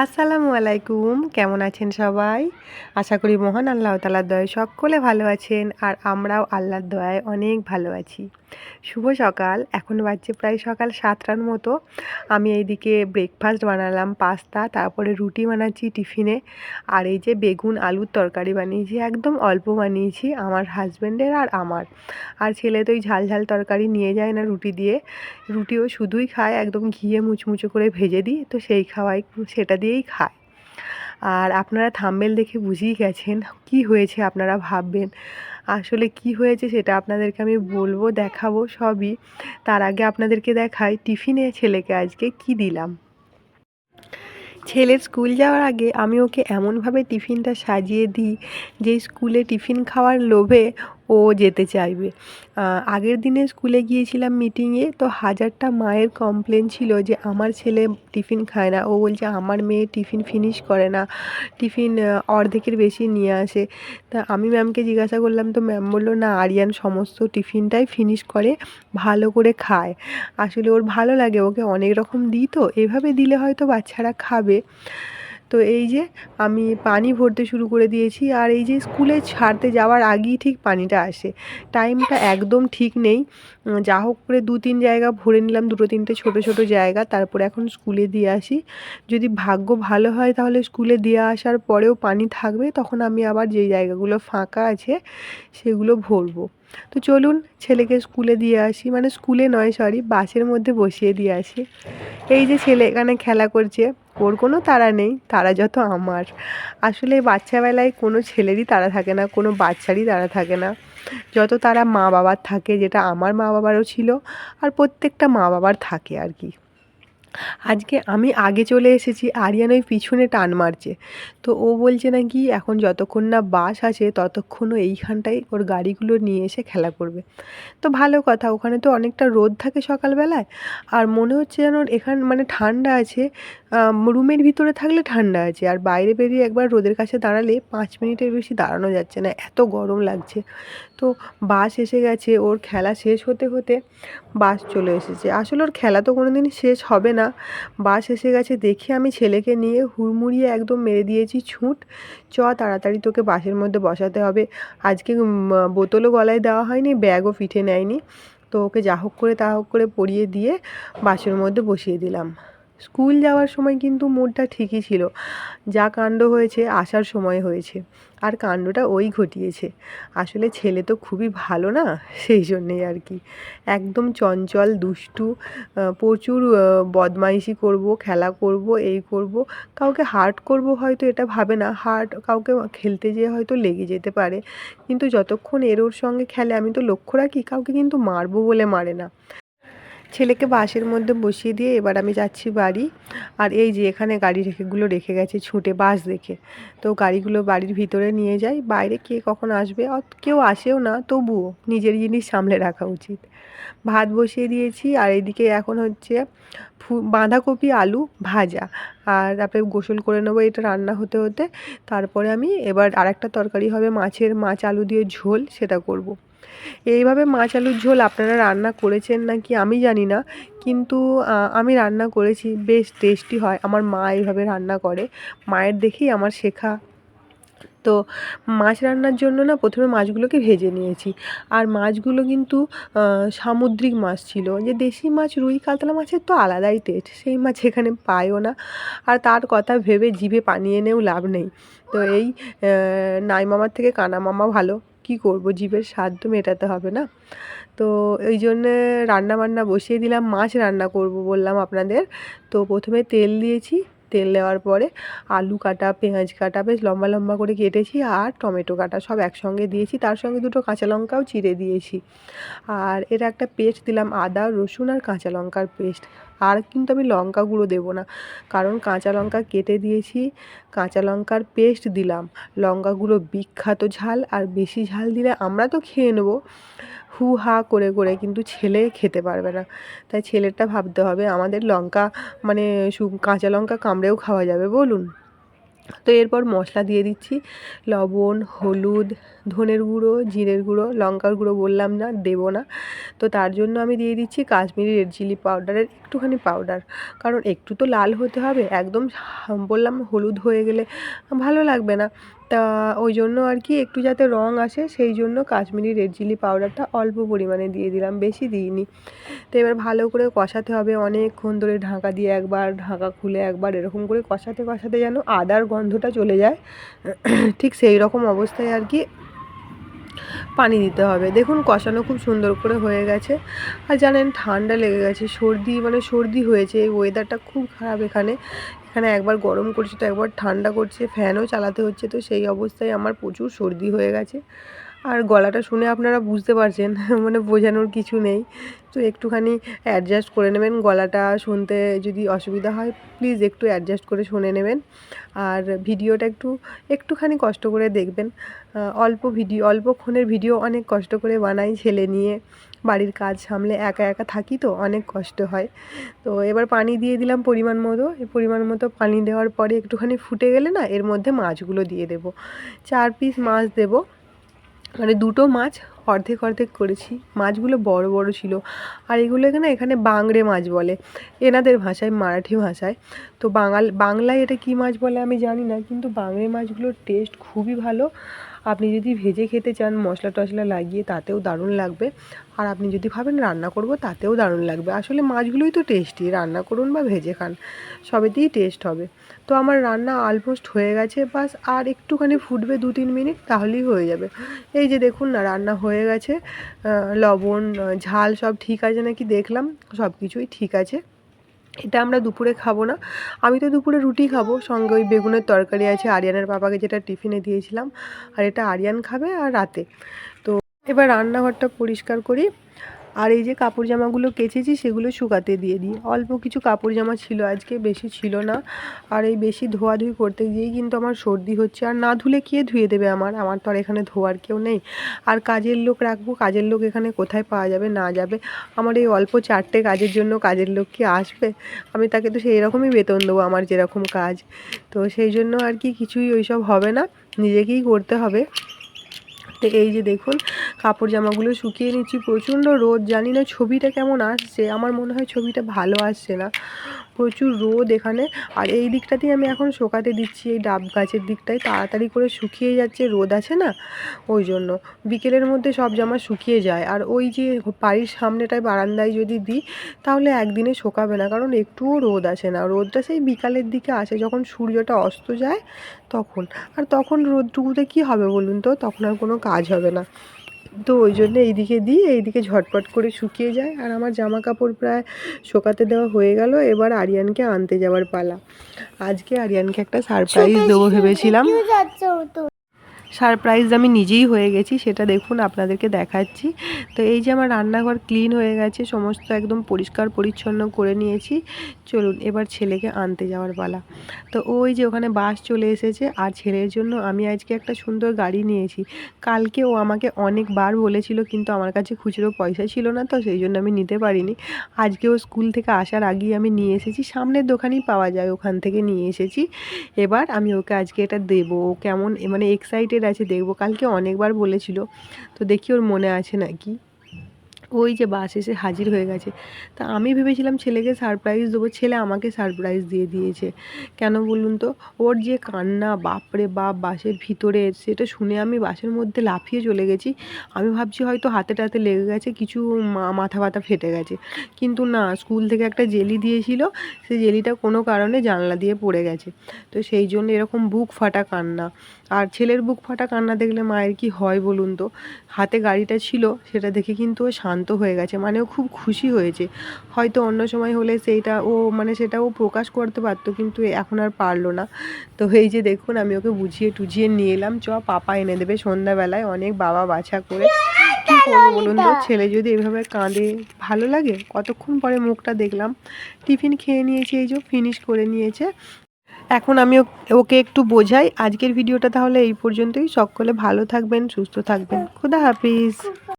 আসসালামু আলাইকুম। কেমন আছেন সবাই? আশা করি মহান আল্লাহ তালার দয়ায় সকলে ভালো আছেন আর আমরাও আল্লাহর দয়ায় অনেক ভালো আছি। শুভ সকাল। এখন বাজছে প্রায় সকাল সাতটার মতো। আমি এইদিকে ব্রেকফাস্ট বানালাম পাস্তা তারপরে রুটি বানাচ্ছি টিফিনে। আর এই যে বেগুন, আলুর তরকারি বানিয়েছি, একদম অল্প বানিয়েছি, আমার হাজব্যান্ডের আর আমার। আর ছেলে তো ওই ঝাল ঝাল তরকারি নিয়ে যায় না রুটি দিয়ে। রুটিও শুধুই খায়, একদম ঘিয়ে মুচমুচো করে ভেজে দিই, তো সেই খাওয়াই, সেটা দিয়েই খায়। আর আপনারা থাম্বেল দেখে বুঝেই গেছেন কি হয়েছে আপনারা ভাববেন। আসলে কি হয়েছে সেটা আপনাদেরকে আমি বলব, দেখাবো সবই। তার আগে আপনাদেরকে দেখাই টিফিনে ছেলেকে আজকে কি দিলাম। ছেলের স্কুল যাওয়ার আগে আমি ওকে এমনভাবে টিফিনটা সাজিয়ে দিই, যে স্কুলে টিফিন খাওয়ার লোভে ও যেতে চাইবে। আগের দিনে স্কুলে গিয়েছিলাম মিটিংয়ে তো হাজারটা মায়ের কমপ্লেন ছিল যে, আমার ছেলে টিফিন খায় না। ও বলছে, আমার মেয়ে টিফিন ফিনিশ করে না। টিফিন অর্ধেকের বেশি নিয়ে আসে। তা আমি ম্যামকে জিজ্ঞাসা করলাম, তো ম্যাম বলল, না, আরিয়ান সমস্ত টিফিনটাই ফিনিশ করে, ভালো করে খায়। আসলে ওর ভালো লাগে, ওকে অনেক রকম দিই তো। এভাবে দিলে হয়তো বাচ্চারা খাবে। তো এই যে আমি পানি ভরতে শুরু করে দিয়েছি আর এই যে স্কুলে ছাড়তে যাওয়ার আগেই ঠিক পানিটা আসে। টাইমটা একদম ঠিক নেই। যা হোক করে দু তিন জায়গা ভরে নিলাম, দুটো তিনটে ছোট ছোট জায়গা, তারপরে এখন স্কুলে দিয়ে আসি। যদি ভাগ্য ভালো হয় তাহলে স্কুলে দিয়ে আসার পরেও পানি থাকবে, তখন আমি আবার যেই জায়গাগুলো ফাঁকা আছে সেগুলো ভরবো। তো চলুন ছেলেকে স্কুলে দিয়ে আসি। মানে স্কুলে নয় সরি বাসের মধ্যে বসিয়ে দিয়ে আসি। এই যে ছেলে এখানে খেলা করছে, ওর কোনো তারা নেই তারা যত আমার। আসলে বাচ্চাবেলায় কোনো ছেলেরই তারা থাকে না, কোনো বাচ্চারই তারা থাকে না। যত তারা মা বাবার থাকে, যেটা আমার মা বাবারও ছিল, আর প্রত্যেকটা মা বাবার থাকে আর কি। আজকে আমি আগে চলে এসেছি আরিয়ান ওই পিছনে টান মারছে। তো ও বলছে নাকি এখন যতক্ষণ না বাস আছে ততক্ষণও এইখানটায় ওর গাড়িগুলো নিয়ে এসে খেলা করবে। তো ভালো কথা, ওখানে তো অনেকটা রোদ থাকে সকালবেলায়। আর মনে হচ্ছে যেন এখান মানে ঠান্ডা আছে রুমের ভিতরে থাকলে ঠান্ডা আছে, আর বাইরে বেরিয়ে একবার রোদের কাছে দাঁড়ালে পাঁচ মিনিটের বেশি দাঁড়ানো যাচ্ছে না, এত গরম লাগছে। তো বাস এসে গেছে, ওর খেলা শেষ হতে হতে বাস চলে এসেছে। আসলে ওর খেলা তো কোনো দিন শেষ হবে না। বাস এসে গেছে, দেখে আমি ছেলেকে নিয়ে হুড়মুড়িয়ে একদম মেরে দিয়েছি, ছুট। চ, তাড়াতাড়ি তোকে বাসের মধ্যে বসাতে হবে। আজকে বোতলও গলায় দেওয়া হয়নি, ব্যাগও পিঠে নেয়নি। তো ওকে যা হোক করে তা হোক করে পরিয়ে দিয়ে বাসের মধ্যে বসিয়ে দিলাম। স্কুল যাওয়ার সময় কিন্তু মুডটা ঠিকই ছিল। যা কাণ্ড হয়েছে, আসার সময় হয়েছে। আর কাণ্ডটা ওই ঘটিয়েছে। আসলে ছেলে তো খুবই ভালো না? সেই জন্যেই আর কি। একদম চঞ্চল, দুষ্টু প্রচুর বদমাইশি করব, খেলা করব, এই করব। কাউকে হার্ট করব হয়তো এটা ভাবে না। হার্ট কাউকে খেলতে যেয়ে হয়তো লেগে যেতে পারে। কিন্তু যতক্ষণ এর ওর সঙ্গে খেলে, আমি তো লক্ষ্য রাখি, কাউকে কিন্তু মারবো বলে মারে না। ছেলেকে বাসের মধ্যে বসিয়ে দিয়ে এবার আমি যাচ্ছি বাড়ি। আর এই যে এখানে গাড়ি রেখেগুলো রেখে গেছে ছুটে বাস দেখে। তো গাড়িগুলো বাড়ির ভিতরে নিয়ে যাই। বাইরে কে কখন আসবে? কেউ আসেও না, তবুও নিজের জিনিস সামলে রাখা উচিত। ভাত বসিয়ে দিয়েছি। আর এদিকে এখন হচ্ছে বাঁধাকপি, আলু ভাজা। আর তারপরে গোসল করে নেব এটা রান্না হতে হতে। তারপরে আমি এবার আরেকটা তরকারি হবে মাছের মাছ আলু দিয়ে ঝোল, সেটা করব। এইভাবে মাছ আলুর ঝোল আপনারা রান্না করেছেন নাকি আমি জানি না, কিন্তু আমি রান্না করেছি, বেশ টেস্টি হয়। আমার মা এইভাবে রান্না করে। মায়ের দেখেই আমার শেখা তো মাছ রান্নার জন্য না প্রথমে মাছগুলোকে ভেজে নিয়েছি। আর মাছগুলো কিন্তু সামুদ্রিক মাছ ছিল। যে দেশি মাছ, রুই, কাতলা মাছের তো আলাদাই টেস্ট সেই মাছ এখানে পায়ও না। আর তার কথা ভেবে জিভে পানি এনেও লাভ নেই। তো এই নাই মামার থেকে কানা মামা ভালো। কি করব জীবের স্বাদ তো মেটাতে হবে না। তো এই জন্যে রান্না বান্না বসিয়ে দিলাম, মাছ রান্না করব বললাম আপনাদের। তো প্রথমে তেল দিয়েছি। তেল দেওয়ার পরে আলু কাটা, পেঁয়াজ কাটা, বেশ লম্বা লম্বা করে কেটেছি আর টমেটো কাটা সব একসঙ্গে দিয়েছি। তার সঙ্গে দুটো কাঁচা লঙ্কাও চিড়ে দিয়েছি। আর এটা একটা পেস্ট দিলাম আদা, রসুন আর কাঁচা লঙ্কার পেস্ট আর কিন্তু আমি লঙ্কা গুঁড়ো দেবো না। কারণ কাঁচা লঙ্কা কেটে দিয়েছি, কাঁচা লঙ্কার পেস্ট দিলাম। লঙ্কা গুঁড়ো বিখ্যাত ঝাল, আর বেশি ঝাল দিলে আমরা তো খেয়ে নেব। হু হা করে করে কিন্তু ছেলে খেতে পারবে না। তাই ছেলেটা ভাবতে হবে, আমাদের লঙ্কা মানে কাঁচা লঙ্কা কামড়েও খাওয়া যাবে, বলুন। তো এরপর মশলা দিয়ে দিচ্ছি। লবণ, হলুদ, ধনের গুঁড়ো, জিরের গুঁড়ো, লঙ্কার গুঁড়ো বললাম না, দেবো না। তো তার জন্য আমি দিয়ে দিচ্ছি কাশ্মীরি রেড চিলি পাউডারের একটুখানি পাউডার। কারণ একটু তো লাল হতে হবে, একদম বললাম হলুদ হয়ে গেলে ভালো লাগবে না। তা ওই জন্য আর কি একটু যাতে রঙ আসে, সেই জন্য কাশ্মীরি রেড চিলি পাউডারটা অল্প পরিমাণে দিয়ে দিলাম, বেশি দিইনি। তো এবার ভালো করে কষাতে হবে। অনেকক্ষণ ধরে ঢাকা দিয়ে একবার, ঢাকা খুলে একবার এরকম করে কষাতে কষাতে যেন আদার গন্ধটা চলে যায়। ঠিক সেই রকম অবস্থায় আর কি পানি দিতে হবে। দেখুন কষানো খুব সুন্দর করে হয়ে গেছে। আর জানেন ঠান্ডা লেগে গেছে, সর্দি মানে সর্দি হয়েছে, এই ওয়েদারটা খুব খারাপ এখানে। এখানে একবার গরম করছে তো একবার ঠান্ডা করছে ফ্যানও চালাতে হচ্ছে তো সেই অবস্থায় আমার প্রচুর সর্দি হয়ে গেছে। আর গলাটা শুনে আপনারা বুঝতে পারছেন মানে বোঝানোর কিছু নেই। তো একটুখানি অ্যাডজাস্ট করে নেবেন গলাটা শুনতে যদি অসুবিধা হয় প্লিজ একটু অ্যাডজাস্ট করে শুনে নেবেন। আর ভিডিওটা একটু, একটুখানি কষ্ট করে দেখবেন। অল্প ভিডিও অল্পক্ষণের ভিডিও অনেক কষ্ট করে বানাই ছেলে নিয়ে। বাড়ির কাজ সামলে একা একা থাকি তো অনেক কষ্ট হয়। তো এবার পানি দিয়ে দিলাম পরিমাণ মতো। এই পরিমাণ মতো পানি দেওয়ার পরে একটুখানি ফুটে গেলে না, এর মধ্যে মাছগুলো দিয়ে দেবো। চার পিস মাছ দেবো। মানে দুটো মাছ অর্ধেক অর্ধেক করেছি। মাছগুলো বড় বড় ছিল। আর এগুলোকে না এখানে বাংড়ে মাছ বলে। এনাদের ভাষায়, মারাঠি ভাষায়। তো বাঙাল, বাংলায় এটা কী মাছ বলে আমি জানি না। কিন্তু বাংড়ে মাছগুলোর টেস্ট খুবই ভালো। আপনি যদি ভেজে খেতে চান, মশলা টশলা লাগিয়ে, তাতেও দারুণ লাগবে। আর আপনি যদি ভাবেন রান্না করব, তাতেও দারুণ লাগবে। আসলে মাছগুলোই তো টেস্টি রান্না করুন বা ভেজে খান। সবেতেই টেস্ট হবে। তো আমার রান্না অলমোস্ট হয়ে গেছে বাস। আর একটুখানি ফুটবে দু তিন মিনিট, তাহলেই হয়ে যাবে। এই যে দেখুন না, রান্না হয়ে গেছে লবণ ঝাল সব ঠিক আছে নাকি দেখলাম, সব কিছুই ঠিক আছে। এটা আমরা দুপুরে খাব না। আমি তো দুপুরে রুটি খাব, সঙ্গে ওই বেগুনের তরকারি আছে, আরিয়ানের বাবাকে যেটা টিফিনে দিয়েছিলাম। আর এটা আরিয়ান খাবে আর রাতে। তো এবার রান্নাঘরটা পরিষ্কার করি। আর এই যে কাপড় জামাগুলো কেচেছি, সেগুলো শুকাতে দিয়ে দিই। অল্প কিছু কাপড় জামা ছিল আজকে, বেশি ছিল না। আর এই বেশি ধোয়াধুয়ি করতে গিয়েই কিন্তু আমার সর্দি হচ্ছে। আর না ধুলে কে ধুয়ে দেবে আমার? আমার তো আর এখানে ধোয়ার কেউ নেই। আর কাজের লোক রাখব? কাজের লোক এখানে কোথায় পাওয়া যাবে? না যাবে। আমার এই অল্প চারটে কাজের জন্য কাজের লোক কি আসবে? আমি তাকে তো সেই রকমই বেতন দেবো আমার যেরকম কাজ। তো সেই জন্য আর কি কিছুই ওইসব হবে না। নিজেকেই করতে হবে। এই যে দেখুন, কাপড় জামাগুলো শুকিয়ে নিচ্ছি। প্রচণ্ড রোদ, জানি না ছবিটা কেমন আসছে। আমার মনে হয় ছবিটা ভালো আসছে না। প্রচুর রোদ এখানে। আর এই দিকটাতেই আমি এখন শোকাতে দিচ্ছি, এই ডাব গাছের দিকটায়। তাড়াতাড়ি করে শুকিয়ে যাচ্ছে, রোদ আছে না? ওই জন্য। বিকেলের মধ্যে সব জামা শুকিয়ে যায়। আর ওই যে বাড়ির সামনেটায় বারান্দায় যদি দিই, তাহলে একদিনে শোকাবে না। কারণ একটুও রোদ আসে না। রোদটা সেই বিকালের দিকে আসে। যখন সূর্যটা অস্ত যায়, তখন। আর তখন রোদটুকুতে কী হবে বলুন তো? তখন আর কোনো কাজ হবে না। তো ওই জন্য এইদিকে দিয়ে এইদিকে ঝটপট করে শুকিয়ে যায়। আর আমার জামা কাপড় প্রায় শোকাতে দেওয়া হয়ে গেল। এবার আরিয়ানকে আনতে যাওয়ার পালা। আজকে আরিয়ানকে একটা সারপ্রাইজ দেবো ভেবেছিলাম। সারপ্রাইজ আমি নিজেই হয়ে গেছি, সেটা দেখুন আপনাদেরকে দেখাচ্ছি। তো এই যে আমার রান্নাঘর ক্লিন হয়ে গেছে, সমস্ত একদম পরিষ্কার পরিচ্ছন্ন করে নিয়েছি। চলুন এবার ছেলেকে আনতে যাওয়ার পালা। তো ওই যে ওখানে বাস চলে এসেছে, আর ছেলের জন্য আমি আজকে একটা সুন্দর গাড়ি নিয়েছি। কালকে ও আমাকে অনেকবার বলেছিল, কিন্তু আমার কাছে খুচরো পয়সা ছিল না, তো সেই জন্য আমি নিতে পারিনি। আজকে ও স্কুল থেকে আসার আগেই আমি নিয়ে এসেছি, সামনের দোকানেই পাওয়া যায়, ওখান থেকে নিয়ে এসেছি। এবার আমি ওকে আজকে এটা দেবো, ও কেমন মানে এক্সাইটেড আছে দেখব। কালকে অনেকবার বলেছিল তো দেখি ওর মনে আছে নাকি। ওই যে বাস এসে হাজির হয়ে গেছে। তা আমি ভেবেছিলাম ছেলেকে সারপ্রাইজ দেবো, ছেলে আমাকে সারপ্রাইজ দিয়ে দিয়েছে। কেন বলুন তো? ওর যে কান্না, বাপরে বাপ, বাসের ভিতরে, সেটা শুনে আমি বাসের মধ্যে লাফিয়ে চলে গেছি। আমি ভাবছি হয়তো হাতে টাতে লেগে গেছে, কিছু মাথা ব্যথা ফেটে গেছে। কিন্তু না স্কুল থেকে একটা জেলি দিয়েছিল সেই জেলিটা কোনো কারণে জানলা দিয়ে পড়ে গেছে। তো সেই জন্য এরকম বুক ফাটা কান্না। আর ছেলের বুক ফাটা কান্না দেখলে মায়ের কি হয় বলুন তো? হাতে গাড়িটা ছিল, সেটা দেখে কিন্তু ও শান্ত হয়ে গেছে মানে ও খুব খুশি হয়েছে। হয়তো অন্য সময় হলে সেইটা ও মানে সেটা ও প্রকাশ করতে পারতো, কিন্তু এখন আর পারল না। তো এই যে দেখুন, আমি ওকে বুঝিয়ে টুঝিয়ে নিয়ে এলাম, চ, পাপা এনে দেবে সন্ধ্যাবেলায়, অনেক বাবা বাছা করে। কী করব বলুন তো, ছেলে যদি এভাবে কাঁদে, ভালো লাগে? কতক্ষণ পরে মুখটা দেখলাম, টিফিন খেয়ে নিয়েছে, এই যে ফিনিশ করে নিয়েছে। এখন আমি ওকে একটু বোঝাই, আজকের ভিডিওটা তাহলে এই পর্যন্তই। সকলে ভালো থাকবেন, সুস্থ থাকবেন। খুদা হাফিজ।